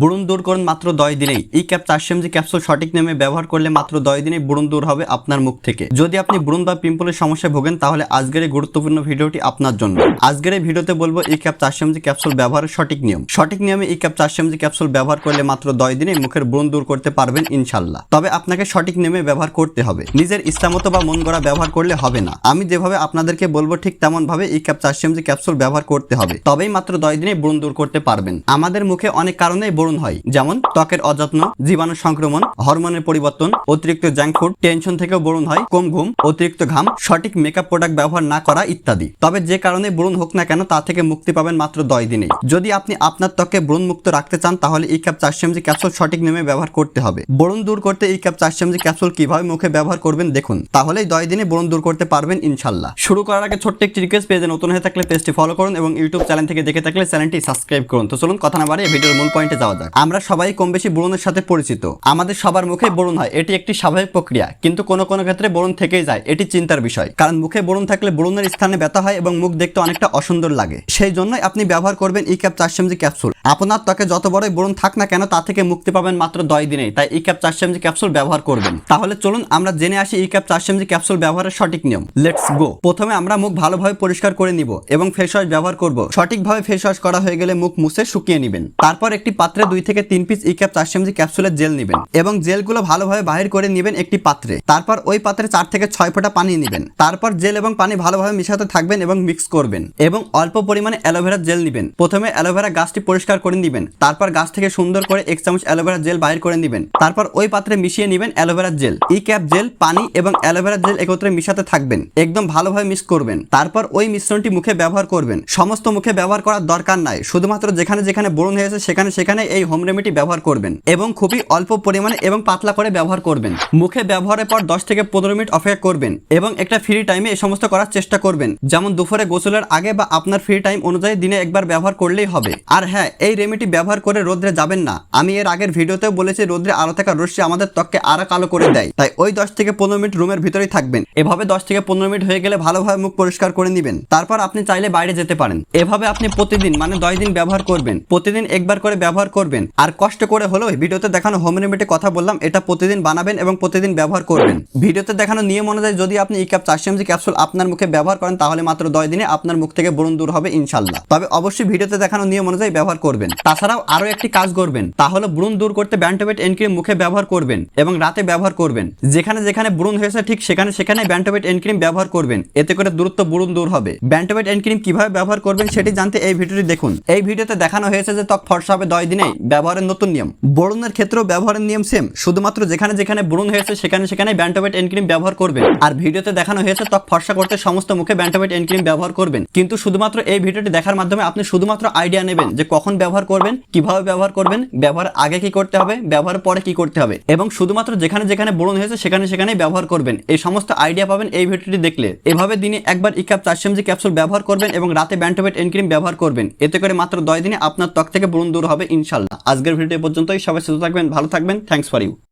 ব্রণ দূর করুন মাত্র দশ দিনেই। এই ক্যাপ চারশো এমজি ক্যাপসুল সঠিক নিয়মে ব্যবহার করলে মাত্র দশ দিনেই ব্রণ দূর হবে আপনার মুখ থেকে। যদি আপনি ব্রণ বা পিম্পলের সমস্যায় ভোগেন, তাহলে আজকের গুরুত্বপূর্ণ ভিডিওটি আপনার জন্য। আজকের এই ভিডিওতে বলব, এই ক্যাপ চারশো এমজি ক্যাপসুল ব্যবহারের সঠিক নিয়ম। সঠিক নিয়মে এই ক্যাপ চারশো এমজি ক্যাপসুল ব্যবহার করলে মাত্র দশ দিনে মুখের ব্রণ দূর করতে পারবেন ইনশাল্লাহ। তবে আপনাকে সঠিক নিয়মে ব্যবহার করতে হবে। নিজের ইচ্ছামতো বা মন গড়া ব্যবহার করলে হবে না। আমি যেভাবে আপনাদেরকে বলব, ঠিক তেমন ভাবে এই ক্যাপ চারশো এমজি ক্যাপসুল ব্যবহার করতে হবে। তবেই মাত্র দশ দিনে ব্রণ দূর করতে পারবেন। আমাদের মুখে অনেক কারণেই ব্রণ হয়, যেমন ত্বকের অযত্ন, জীবাণু সংক্রমণ, হরমোনের পরিবর্তন, অতিরিক্ত জাঙ্ক ফুড টেনশন থেকেও ব্রণ হয়, কম ঘুম, অতিরিক্ত ঘাম, সঠিক মেকআপ প্রোডাক্ট ব্যবহার না করা ইত্যাদি। তবে যে কারণে ব্রণ হোক না কেন, তা থেকে মুক্তি পাবেন মাত্র দশ দিনে যদি আপনি আপনার ত্বকে ব্রণ মুক্ত রাখতে চান, তাহলে এই ক্যাপ চারশো এমজি ক্যাপসুল সঠিক নিয়মে ব্যবহার করতে হবে। ব্রণ দূর করতে এই ক্যাপ চারশো এমজি ক্যাপসুল কীভাবে মুখে ব্যবহার করবেন দেখুন। তাহলেই দশ দিনে ব্রণ দূর করতে পারবেন ইনশাল্লাহ। শুরু করার আগে ছোট্ট একটি রিকোয়েস্ট পেজে নতুন হয়ে থাকলে পেজটি ফলো করুন এবং ইউটিউব চ্যানেল থেকে দেখে থাকলে চ্যানেলটি সাবস্ক্রাইব করুন। তো চলুন, কথা না বাড়িয়ে ভিডিওর মূল পয়েন্টে যাওয়া যাক আমরা সবাই কম বেশি ব্রণের সাথে পরিচিত। আমাদের সবার মুখে ব্রণ হয়, এটি একটি স্বাভাবিক প্রক্রিয়া। কিন্তু কোনো কোনো ক্ষেত্রে ব্রণ থেকেই যায়, এটি চিন্তার বিষয়। কারণ মুখে ব্রণ থাকলে ব্রণের স্থানে ব্যথা হয় এবং মুখ দেখতে অনেকটা অসুন্দর লাগে। সেই জন্যই আপনি ব্যবহার করবেন ই ক্যাপ চারশো এমজি ক্যাপসুল। আপনার ত্বকে যত বড়ই ব্রণ থাক না কেন, তা থেকে মুক্তি পাবেন মাত্র দশ দিনেই। তাই ই ক্যাপ চারশো এমজি ক্যাপসুল ব্যবহার করবেন। তাহলে চলুন আমরা জেনে আসি ই ক্যাপ চারশো এমজি ক্যাপসুল ব্যবহারের সঠিক নিয়ম। লেটস গো প্রথমে আমরা মুখ ভালোভাবে পরিষ্কার করে নিব এবং ফেস ওয়াশ ব্যবহার করব। সঠিকভাবে ফেস ওয়াশ করা হয়ে গেলে মুখ মুছে শুকিয়ে নেবেন। তারপর একটি পাত্রে দুই থেকে তিন পিস ই ক্যাপ চারশো এমজি ক্যাপসুলের জেল নেবেন এবং জেলগুলো ভালোভাবে বাহির করে নেবেন একটি পাত্রে। তারপর ওই পাত্রে চার থেকে ছয় ফোঁটা পানি নেবেন। তারপর জেল এবং পানি ভালোভাবে মিশাতে থাকবেন এবং মিক্স করবেন এবং অল্প পরিমাণে অ্যালোভেরা জেল নেবেন। প্রথমে অ্যালোভেরা গাছটি পরিষ্কার করে নেবেন। তারপর গাছ থেকে সুন্দর করে এক চামচ অ্যালোভেরা জেল বাইর করে নেবেন। তারপর ওই পাত্রে মিশিয়ে নেবেন aloe vera gel E cap gel পানি এবং অ্যালোভেরা জেল একত্রে মিশাতে থাকবেন। একদম ভালোভাবে মিক্স করবেন। তারপর ওই মিশ্রণটি মুখে ব্যবহার করবেন। সমস্ত মুখে ব্যবহার করার দরকার নাই। শুধুমাত্র যেখানে যেখানে ব্রণ হয়েছে সেখানে সেখানে এই হোম রেমেডি ব্যবহার করবেন এবং খুবই অল্প পরিমাণে এবং পাতলা করে ব্যবহার করবেন। মুখে ব্যবহারের পর দশ থেকে পনেরো মিনিট অপেক্ষা করবেন এবং একটা ফ্রি টাইমে এই সমস্ত করার চেষ্টা করবেন। যেমন দুপুরে গোসলের আগে বা আপনার ফ্রি টাইম অনুযায়ী দিনে একবার ব্যবহার করলেই হবে। আর হ্যাঁ এই রেমেডি ব্যবহার করে রোদ্রে যাবেন না। আমি এর আগের ভিডিওতেও বলেছি, রোদ্রে আলো থাকা রশ্মি আমাদের ত্বককে আরও কালো করে দেয়। তাই ওই দশ থেকে পনেরো মিনিট রুমের ভিতরেই থাকবেন। এভাবে দশ থেকে পনেরো মিনিট হয়ে গেলে ভালোভাবে মুখ পরিষ্কার করে নেবেন। তারপর আপনি চাইলে বাইরে যেতে পারেন। এভাবে আপনি প্রতিদিন মানে দশ দিন ব্যবহার করবেন। প্রতিদিন একবার করে ব্যবহার করবেন। আর কষ্ট করে হলেও ভিডিওতে দেখানো হোম রেমেডি কথা বললাম, এটা প্রতিদিন বানাবেন এবং প্রতিদিন ব্যবহার করবেন। ভিডিওতে দেখানো নিয়ম অনুযায়ী যদি আপনি ই ক্যাপ চারশো এমজি ক্যাপসুল আপনার মুখে ব্যবহার করেন, তাহলে মাত্র দশ দিনে আপনার মুখ থেকে ব্রণ দূর হবে, ইনশাল্লাহ। তবে অবশ্যই ভিডিওতে দেখানো নিয়ম অনুযায়ী ব্যবহার করবেন। তাছাড়াও আরও একটি কাজ করবেন, তা হলো ব্রণ দূর করতে ব্যান্টোবেট এনক্রিম মুখে ব্যবহার করবেন এবং রাতে ব্যবহার করবেন। যেখানে যেখানে ব্রণ হয়েছে ঠিক সেখানে সেখানে ব্যান্টোবেট এনক্রিম ব্যবহার করবেন, এতে করে দূরত্ব ব্রণ দূর হবে। ব্যান্টোবেট এনক্রিম কীভাবে ব্যবহার করবেন সেটি জানতে এই ভিডিওটি দেখুন। এই ভিডিওতে দেখানো হয়েছে যে ত্বক ফর্সা হবে দশ দিনেই ব্যবহারের নতুন নিয়ম। ব্রণের ক্ষেত্রেও ব্যবহারের নিয়ম সেম শুধুমাত্র যেখানে যেখানে ব্রণ হয়েছে সেখানে সেখানে ব্যান্টোবেট এনক্রিম ব্যবহার করবেন। আর ভিডিওতে দেখানো হয়েছে ত্বক ফর্সা করতে সমস্ত মুখে ব্যান্টোবেট এনক্রিম ব্যবহার করবেন। কিন্তু শুধুমাত্র এই ভিডিওটি দেখার মাধ্যমে আপনি শুধুমাত্র আইডিয়া নেবেন যে কখন ব্যবহার করবেন, কীভাবে ব্যবহার করবেন, ব্যবহার আগে কি করতে হবে, ব্যবহার পরে কি করতে হবে। এবং শুধুমাত্র যেখানে যেখানে ব্রণ হয়েছে সেখানে সেখানেই ব্যবহার করবেন। এই সমস্ত আইডিয়া পাবেন এই ভিডিওটি দেখলে। এভাবে দিনে একবার ইকাপ চারশো এমজি ক্যাপসুল ব্যবহার করবেন এবং রাতে ব্যান্টোবেট এনক্রিম ব্যবহার করবেন। এতে করে মাত্র দশ দিনে আপনার ত্বক থেকে ব্রণ দূর হবে ইনশাল্লাহ আজকের ভিডিও পর্যন্তই। সবাই সুস্থ থাকবেন ভালো থাকবেন। Thanks for you